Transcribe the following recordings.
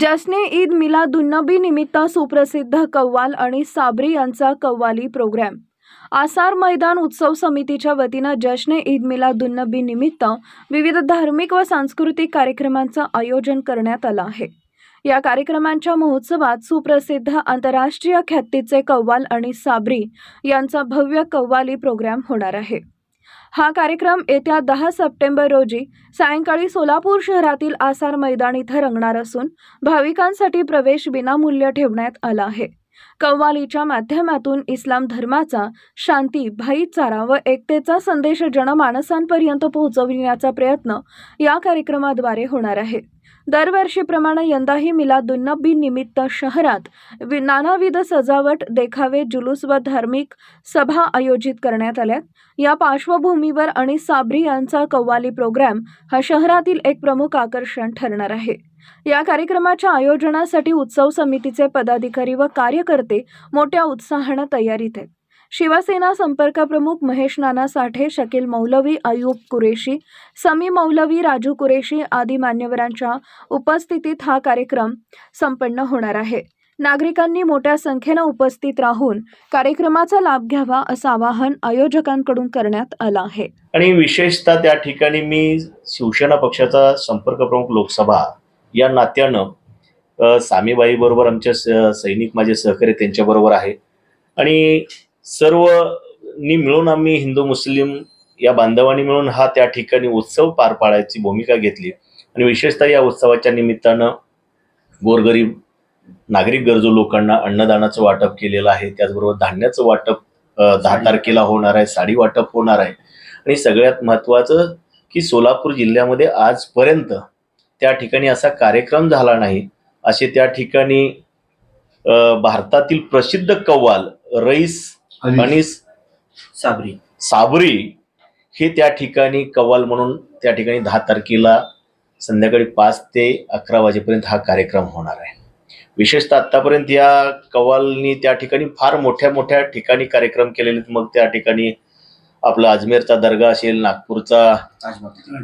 जश्ने ईद मिलादुन्नबी निमित्त सुप्रसिद्ध कव्वाल आणि साबरी यांचा कव्वाली प्रोग्रॅम आसार मैदान उत्सव समितीच्या वतीनं जश्ने ईद मिलादुन्नबी निमित्त विविध धार्मिक व सांस्कृतिक कार्यक्रमांचं आयोजन करण्यात आलं आहे. या कार्यक्रमांच्या महोत्सवात सुप्रसिद्ध आंतरराष्ट्रीय ख्यातीचे कव्वाल आणि साबरी यांचा भव्य कव्वाली प्रोग्रॅम होणार आहे. हा कार्यक्रम येत्या दहा सप्टेंबर रोजी सायंकाळी सोलापूर शहरातील आसार मैदान इथं रंगणार असून भाविकांसाठी प्रवेश विनामूल्य ठेवण्यात आला आहे. कव्वालीच्या माध्यमातून इस्लाम धर्माचा शांती भाईचारा व एकतेचा संदेश जनमानसांपर्यंत पोहोचविण्याचा प्रयत्न या कार्यक्रमाद्वारे होणार आहे. दरवर्षीप्रमाणे यंदाही मिलादुन्नबी निमित्त शहरात वि नानाविध सजावट देखावे जुलूस व धार्मिक सभा आयोजित करण्यात आल्या. या पार्श्वभूमीवर आणि साबरी यांचा कव्वाली प्रोग्राम हा शहरातील एक प्रमुख आकर्षण ठरणार आहे. या कार्यक्रमाच्या आयोजनासाठी उत्सव समितीचे पदाधिकारी व कार्यकर्ते मोठ्या उत्साहानं तयारीत आहेत. शिवसेना संपर्क प्रमुख महेश नाना साठे शकील मौलवी अयूब कुरेशी समी मौलवी राजू कुरेशी आदी मान्यवरांच्या उपस्थितीत हा कार्यक्रम संपन्न होणार आहे. नागरिकांनी मोठ्या संख्येनं उपस्थित राहून कार्यक्रमाचा लाभ घ्यावा असं आवाहन आयोजकांकडून करण्यात आलं आहे. आणि विशेषतः त्या ठिकाणी मी शिवसेना पक्षाचा संपर्क प्रमुख लोकसभा या नात्यानं सामीबाई बरोबर आमच्या स- सैनिक माझे सहकारी त्यांच्याबरोबर आहे. आणि सर्वनी मिळून आम्ही हिंदू मुस्लिम या बांधवांनी मिळून हा त्या ठिकाणी उत्सव पार पाडायची भूमिका घेतली. आणि विशेषतः या उत्सवाच्या निमित्तानं गोरगरीब नागरिक गरजू लोकांना अन्नदानाचं वाटप केलेलं आहे. त्याचबरोबर धान्याचं वाटप दहा तारखेला होणार आहे साडी वाटप होणार आहे. आणि सगळ्यात महत्त्वाचं की सोलापूर जिल्ह्यामध्ये आजपर्यंत त्या ठिकाणी असा कार्यक्रम झाला नाही असे त्या ठिकाणी भारतातील प्रसिद्ध कव्वाल रईस आणि साबरी साबरी हे त्या ठिकाणी कव्वाल म्हणून त्या ठिकाणी दहा तारखेला संध्याकाळी पाच ते अकरा वाजेपर्यंत हा कार्यक्रम होणार आहे विशेषतः आतापर्यंत या कव्वालनी त्या ठिकाणी फार मोठ्या मोठ्या ठिकाणी कार्यक्रम केलेले आहेत. मग त्या ठिकाणी आपला अजमेरचा दर्गा असेल नागपूरचा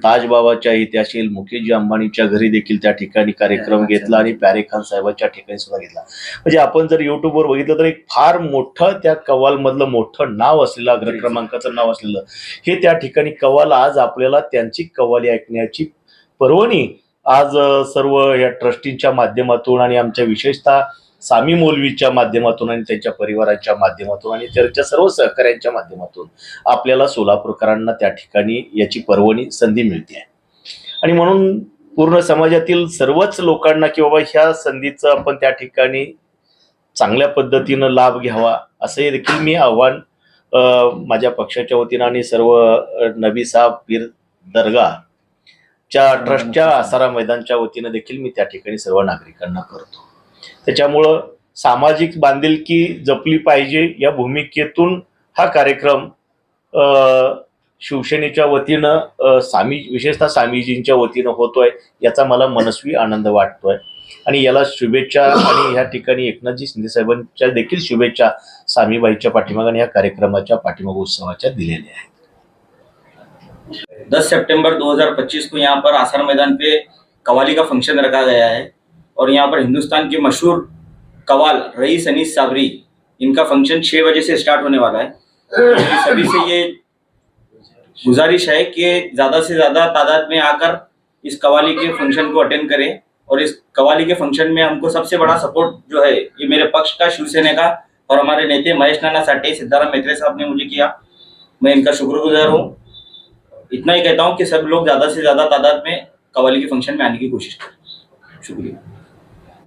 ताजबाबाच्या इथे असेल मुकेशजी अंबानीच्या घरी देखील त्या ठिकाणी कार्यक्रम घेतला आणि प्यारे खान साहेबांच्या ठिकाणी सुद्धा घेतला. म्हणजे आपण जर युट्यूबवर बघितलं तर एक फार मोठं त्या कव्वाल मधलं मोठं नाव असलेलं अग्र क्रमांकाचं नाव असलेलं हे त्या ठिकाणी कव्वाल आज आपल्याला त्यांची कव्वाली ऐकण्याची पर्वणी आज सर्व या ट्रस्टींच्या माध्यमातून आणि आमच्या विशेषतः सामी मौलवीच्या माध्यमातून आणि त्यांच्या परिवाराच्या माध्यमातून आणि त्यांच्या सर्व सहकाऱ्यांच्या माध्यमातून आपल्याला सोलापूरकरांना त्या ठिकाणी याची पर्वणी संधी मिळते आहे. आणि म्हणून पूर्ण समाजातील सर्वच लोकांना की बाबा ह्या संधीचं आपण त्या ठिकाणी चांगल्या पद्धतीनं लाभ घ्यावा असं देखील मी आव्हान माझ्या पक्षाच्या वतीनं आणि सर्व नबी साहेब पीर दर्गाच्या ट्रस्टच्या आसारा मैदानच्या वतीनं देखील मी त्या ठिकाणी सर्व नागरिकांना करतो. त्याच्यामुळं सामाजिक बांधिलकी जपली पाहिजे या भूमिकेतून हा कार्यक्रम शिवसेनेच्या वतीनं सामी विशेषतः स्वामीजींच्या वतीनं होतोय याचा मला मनस्वी आनंद वाटतोय. आणि याला शुभेच्छा आणि ह्या ठिकाणी एकनाथजी शिंदे साहेबांच्या देखील शुभेच्छा सामीबाईच्या पाठीमागाने या कार्यक्रमाच्या पाठीमाग उत्सवाच्या दिलेल्या आहेत. 10 सितंबर 2025 को यहाँ पर आसार मैदान पे कवाली का फंक्शन रखा गया है। और यहाँ पर हिंदुस्तान के मशहूर कवाल रईस अनीस साबरी, इनका फ़ंक्शन छः बजे से स्टार्ट होने वाला है। सभी से ये गुजारिश है कि ज़्यादा से ज़्यादा तादाद में आकर इस कवाली के फ़ंक्शन को अटेंड करें और इस कवाली के फ़ंक्शन में हमको सबसे बड़ा सपोर्ट जो है, ये मेरे पक्ष का, शिवसेना का और हमारे नेता महेश नाना साठे, सिद्धाराम मेत्रे साहब ने मुझे किया। मैं इनका शुक्रगुजार हूँ। इतना ही कहता हूँ कि सब लोग ज़्यादा से ज़्यादा तादाद में कवाली के फ़ंक्शन में आने की कोशिश करें। शुक्रिया।